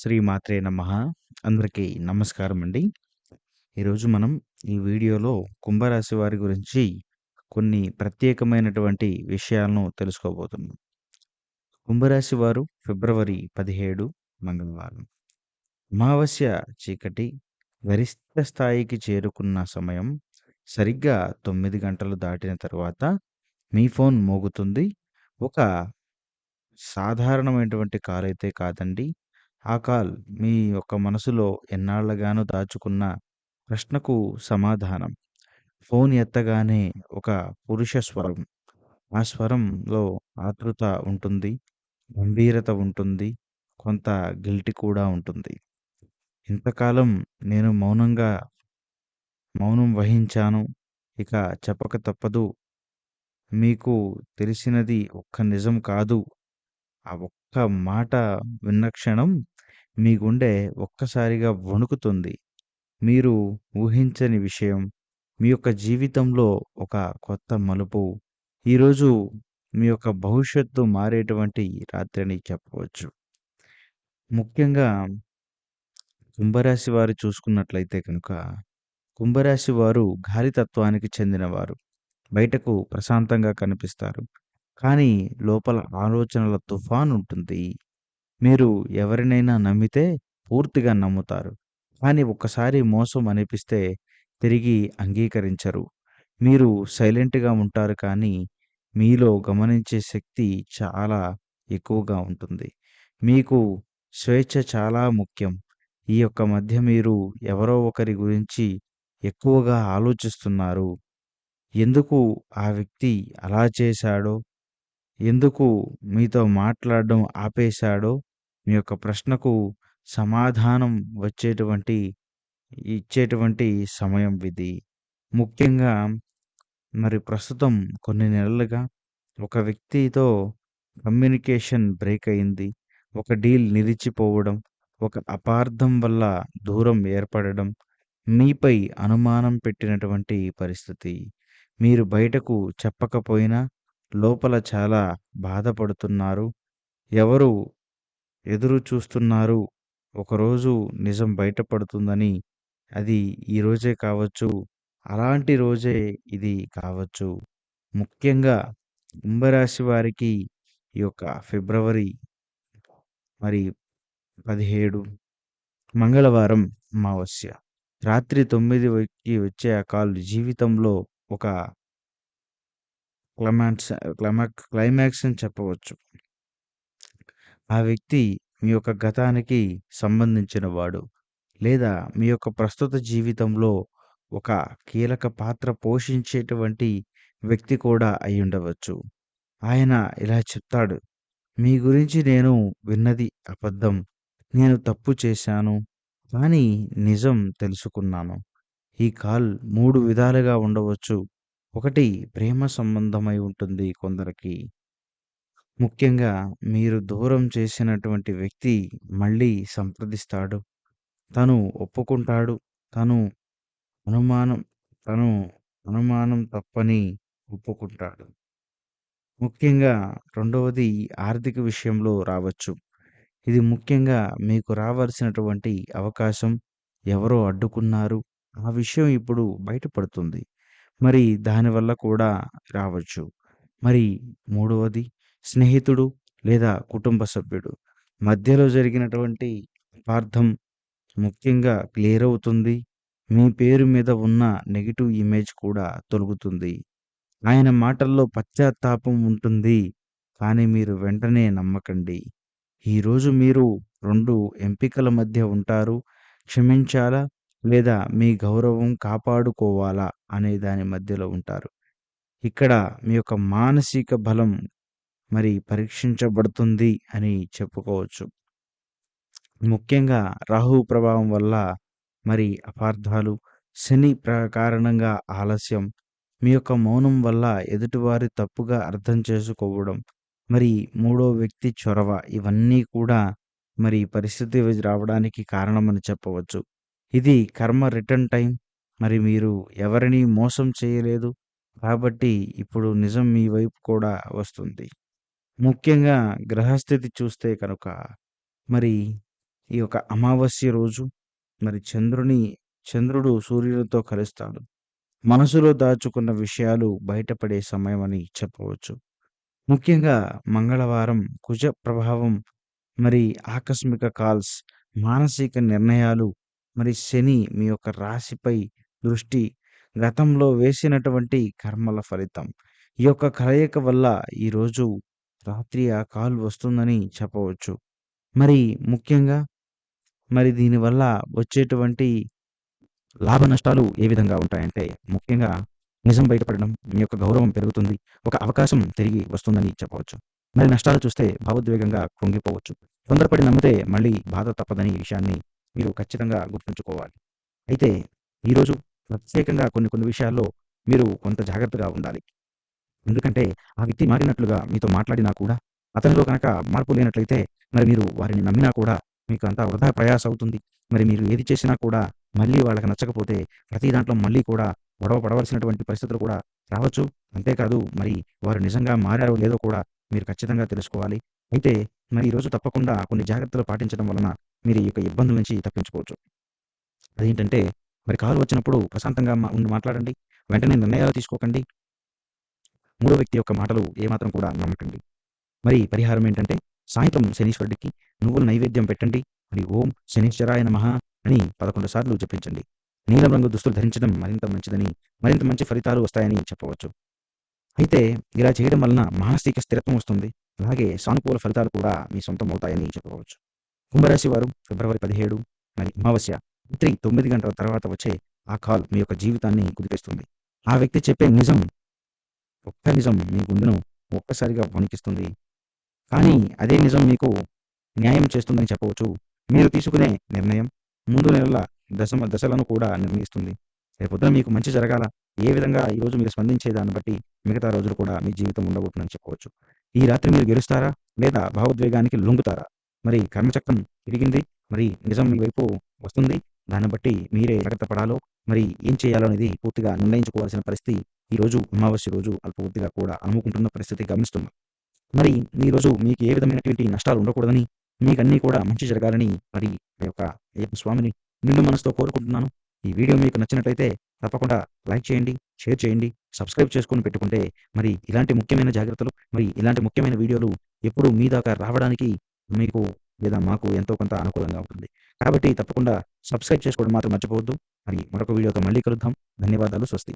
శ్రీ మాత్రే నమ అందరికీ నమస్కారం అండి ఈరోజు మనం ఈ వీడియోలో కుంభరాశి వారి గురించి కొన్ని ప్రత్యేకమైనటువంటి విషయాలను తెలుసుకోబోతున్నాం. కుంభరాశి వారు ఫిబ్రవరి 17 మంగళవారం. అమావాస్య చీకటి గరిష్ట స్థాయికి చేరుకున్న సమయం సరిగ్గా తొమ్మిది గంటలు దాటిన తర్వాత మీ ఫోన్ మోగుతుంది. ఒక సాధారణమైనటువంటి కాల్ అయితే కాదండి. ఆ కాల్ మీ యొక్క మనసులో ఎన్నాళ్ళగానో దాచుకున్న ప్రశ్నకు సమాధానం. ఫోన్ ఎత్తగానే ఒక పురుష స్వరం. ఆ స్వరంలో ఆతృత ఉంటుంది. గంభీరత ఉంటుంది. కొంత గిల్టీ కూడా ఉంటుంది. ఇంతకాలం నేను మౌనంగా మౌనం వహించాను. ఇక చెప్పక తప్పదు. మీకు తెలిసినది ఒక్క నిజం కాదు. ఆ ఒక్క మాట విన్న క్షణం మీ గుండె ఒక్కసారిగా వణుకుతుంది. మీరు ఊహించని విషయం. మీ యొక్క జీవితంలో ఒక కొత్త మలుపు. ఈరోజు మీ యొక్క భవిష్యత్తు మారేటువంటి రాత్రి అని చెప్పవచ్చు. ముఖ్యంగా కుంభరాశి వారు చూసుకున్నట్లయితే కనుక కుంభరాశి వారు గాలి తత్వానికి చెందినవారు. బయటకు ప్రశాంతంగా కనిపిస్తారు. కానీ లోపల ఆలోచనల తుఫాన్ ఉంటుంది. మీరు ఎవరినైనా నమ్మితే పూర్తిగా నమ్ముతారు. కానీ ఒక్కసారి మోసం అనిపిస్తే తిరిగి అంగీకరించరు. మీరు సైలెంట్‌గా ఉంటారు కానీ మీలో గమనించే శక్తి చాలా ఎక్కువగా ఉంటుంది. మీకు స్వేచ్ఛ చాలా ముఖ్యం. ఈ యొక్క మధ్య మీరు ఎవరో ఒకరి గురించి ఎక్కువగా ఆలోచిస్తున్నారు. ఎందుకు ఆ వ్యక్తి అలా చేశాడో, ఎందుకు మీతో మాట్లాడడం ఆపేశాడో మీ యొక్క ప్రశ్నకు సమాధానం వచ్చేటువంటి ఇచ్చేటువంటి సమయం ఇది. ముఖ్యంగా మరి ప్రస్తుతం కొన్ని నెలలుగా ఒక వ్యక్తితో కమ్యూనికేషన్ బ్రేక్ అయింది. ఒక డీల్ నిలిచిపోవడం, ఒక అపార్థం వల్ల దూరం ఏర్పడడం, మీపై అనుమానం పెట్టినటువంటి పరిస్థితి. మీరు బయటకు చెప్పకపోయినా లోపల చాలా బాధపడుతున్నారు. ఎవరు ఎదురు చూస్తున్నారు. ఒకరోజు నిజం బయటపడుతుందని. అది ఈరోజే కావచ్చు. అలాంటి రోజే ఇది కావచ్చు. ముఖ్యంగా కుంభరాశి వారికి ఈ యొక్క ఫిబ్రవరి మరి 17 మంగళవారం అమావాస్య. రాత్రి తొమ్మిదికి వచ్చే ఆ కాళ్ళు జీవితంలో ఒక క్లమాక్స్ క్లమాక్ క్లైమాక్స్ అని చెప్పవచ్చు. ఆ వ్యక్తి మీ యొక్క గతానికి సంబంధించిన వాడు. లేదా మీ యొక్క ప్రస్తుత జీవితంలో ఒక కీలక పాత్ర పోషించేటువంటి వ్యక్తి కూడా అయ్యుండవచ్చు. ఆయన ఇలా చెప్తాడు. మీ గురించి నేను విన్నది అబద్ధం. నేను తప్పు చేశాను. కానీ నిజం తెలుసుకున్నాను. ఈ కాల్ మూడు విధాలుగా ఉండవచ్చు. ఒకటి ప్రేమ సంబంధమై ఉంటుంది కొందరికి. ముఖ్యంగా మీరు దూరం చేసినటువంటి వ్యక్తి మళ్ళీ సంప్రదిస్తాడు. తను ఒప్పుకుంటాడు. తను అనుమానం తను అనుమానం తప్పని ఒప్పుకుంటాడు. ముఖ్యంగా రెండవది ఆర్థిక విషయంలో రావచ్చు. ఇది ముఖ్యంగా మీకు రావాల్సినటువంటి అవకాశం ఎవరో అడ్డుకున్నారు. ఆ విషయం ఇప్పుడు బయటపడుతుంది. మరి దానివల్ల కూడా రావచ్చు. మరి మూడవది స్నేహితుడు లేదా కుటుంబ సభ్యుడు. మధ్యలో జరిగినటువంటి అపార్థం ముఖ్యంగా క్లియర్ అవుతుంది. మీ పేరు మీద ఉన్న నెగిటివ్ ఇమేజ్ కూడా తొలగుతుంది. ఆయన మాటల్లో పశ్చాత్తాపం ఉంటుంది. కానీ మీరు వెంటనే నమ్మకండి. ఈరోజు మీరు రెండు ఎంపికల మధ్య ఉంటారు. క్షమించాలా? లేదా మీ గౌరవం కాపాడుకోవాలా? అనే దాని మధ్యలో ఉంటారు. ఇక్కడ మీ యొక్క మానసిక బలం మరి పరీక్షించబడుతుంది అని చెప్పుకోవచ్చు. ముఖ్యంగా రాహు ప్రభావం వల్ల మరి అపార్థాలు, శని ప్ర కారణంగా ఆలస్యం, మీ యొక్క మౌనం వల్ల ఎదుటివారి తప్పుగా అర్థం చేసుకోవడం, మరి మూడో వ్యక్తి చొరవ ఇవన్నీ కూడా మరి పరిస్థితి రావడానికి కారణమని చెప్పవచ్చు. ఇది కర్మ రిటర్న్ టైం మరి మీరు ఎవరిని మోసం చేయలేదు. కాబట్టి ఇప్పుడు నిజం మీ వైపు కూడా వస్తుంది. ముఖ్యంగా గ్రహస్థితి చూస్తే కనుక మరి ఈ యొక్క అమావాస్య రోజు మరి చంద్రుని చంద్రుడు సూర్యుడితో కలుస్తాడు. మనసులో దాచుకున్న విషయాలు బయటపడే సమయం అని చెప్పవచ్చు. ముఖ్యంగా మంగళవారం కుజ ప్రభావం, మరి ఆకస్మిక కాల్స్, మానసిక నిర్ణయాలు, మరి శని మీ యొక్క రాశిపై దృష్టి, గతంలో వేసినటువంటి కర్మల ఫలితం. ఈ యొక్క కలయిక వల్ల ఈరోజు రాత్రి ఆ కాల్ వస్తుందని చెప్పవచ్చు. మరి ముఖ్యంగా మరి దీనివల్ల వచ్చేటువంటి లాభ నష్టాలు ఏ విధంగా ఉంటాయంటే ముఖ్యంగా నిజం బయటపడడం, మీ యొక్క గౌరవం పెరుగుతుంది. ఒక అవకాశం తిరిగి వస్తుందని చెప్పవచ్చు. మరి నష్టాలు చూస్తే భావోద్వేగంగా కృంగిపోవచ్చు. తొందరపడి నమ్మితే మళ్ళీ బాధ తప్పదని విషయాన్ని మీరు ఖచ్చితంగా గుర్తుంచుకోవాలి. అయితే ఈరోజు ప్రత్యేకంగా కొన్ని కొన్ని విషయాల్లో మీరు కొంత జాగ్రత్తగా ఉండాలి. ఎందుకంటే ఆ వ్యక్తి మారినట్లుగా మీతో మాట్లాడినా కూడా అతనిలో కనుక మార్పు లేనట్లయితే మరి మీరు వారిని నమ్మినా కూడా మీకు అంతా వృధా ప్రయాస అవుతుంది. మరి మీరు ఏది చేసినా కూడా మళ్ళీ వాళ్ళకి నచ్చకపోతే ప్రతి దాంట్లో మళ్ళీ కూడా గొడవ పడవలసినటువంటి పరిస్థితులు కూడా రావచ్చు. అంతేకాదు మరి వారు నిజంగా మారారో లేదో కూడా మీరు ఖచ్చితంగా తెలుసుకోవాలి. అయితే మరి ఈరోజు తప్పకుండా కొన్ని జాగ్రత్తలు పాటించడం వలన మీరు ఈ యొక్క ఇబ్బంది నుంచి తప్పించుకోవచ్చు. అదేంటంటే మరి కాలు వచ్చినప్పుడు ప్రశాంతంగా ఉండి మాట్లాడండి. వెంటనే నిర్ణయాలు తీసుకోకండి. మూడో వ్యక్తి యొక్క మాటలు ఏమాత్రం కూడా నమ్మకండి. మరి పరిహారం ఏంటంటే సాయంత్రం శనీశ్వరుడికి నువ్వులు నైవేద్యం పెట్టండి. మరి ఓం శనీశ్వరాయ నమః అని 11 సార్లు జపించండి. నీలం రంగు దుస్తులు ధరించడం మరింత మంచిదని, మరింత మంచి ఫలితాలు వస్తాయని చెప్పవచ్చు. అయితే ఇలా చేయడం వలన మానసిక స్థిరత్వం వస్తుంది. అలాగే సానుకూల ఫలితాలు కూడా మీ సొంతం అవుతాయని చెప్పవచ్చు. కుంభరాశి వారు ఫిబ్రవరి 17 మరి అమావాస్య రాత్రి తొమ్మిది గంటల తర్వాత వచ్చే ఆ కాల్ మీ యొక్క జీవితాన్ని కుదిపేస్తుంది. ఆ వ్యక్తి చెప్పే నిజం ఒక్క నిజం మీ గుండెను ఒక్కసారిగా వణికిస్తుంది. కానీ అదే నిజం మీకు న్యాయం చేస్తుందని చెప్పవచ్చు. మీరు తీసుకునే నిర్ణయం ముందు నెలల దశమ దశలను కూడా నిర్ణయిస్తుంది. రేపొద్దున మీకు మంచి జరగాల ఏ విధంగా ఈరోజు మీరు స్పందించే దాన్ని బట్టి మిగతా రోజులు కూడా మీ జీవితం ఉండబోతుందని చెప్పవచ్చు. ఈ రాత్రి మీరు గెలుస్తారా? లేదా భావోద్వేగానికి లొంగుతారా? మరి కర్మచక్రం తిరిగింది. మరి నిజం మీ వైపు వస్తుంది. దాన్ని బట్టి మీరే జాగ్రత్త పడాలో, మరి ఏం చేయాలో అనేది పూర్తిగా నిర్ణయించుకోవాల్సిన పరిస్థితి ఈరోజు అమావాస్య రోజు అల్పబుద్ధిగా కూడా అమ్ముకుంటున్న పరిస్థితి గమనిస్తున్నాం. మరి ఈరోజు మీకు ఏ విధమైనటువంటి నష్టాలు ఉండకూడదని, మీకన్నీ కూడా మంచి జరగాలని మరి ఆ యొక్క అయ్యప్ప స్వామిని నిండు మనసుతో కోరుకుంటున్నాను. ఈ వీడియో మీకు నచ్చినట్లయితే తప్పకుండా లైక్ చేయండి, షేర్ చేయండి, సబ్స్క్రైబ్ చేసుకొని పెట్టుకుంటే మరి ఇలాంటి ముఖ్యమైన జాగ్రత్తలు, మరి ఇలాంటి ముఖ్యమైన వీడియోలు ఎప్పుడు మీ దాకా రావడానికి మీకు లేదా మాకు ఎంతో కొంత అనుకూలంగా ఉంటుంది. కాబట్టి తప్పకుండా సబ్స్క్రైబ్ చేసుకోవడం మాత్రం మర్చిపోవద్దు. మరి మరొక వీడియోతో మళ్ళీ కలుద్దాం. ధన్యవాదాలు. స్వస్తి.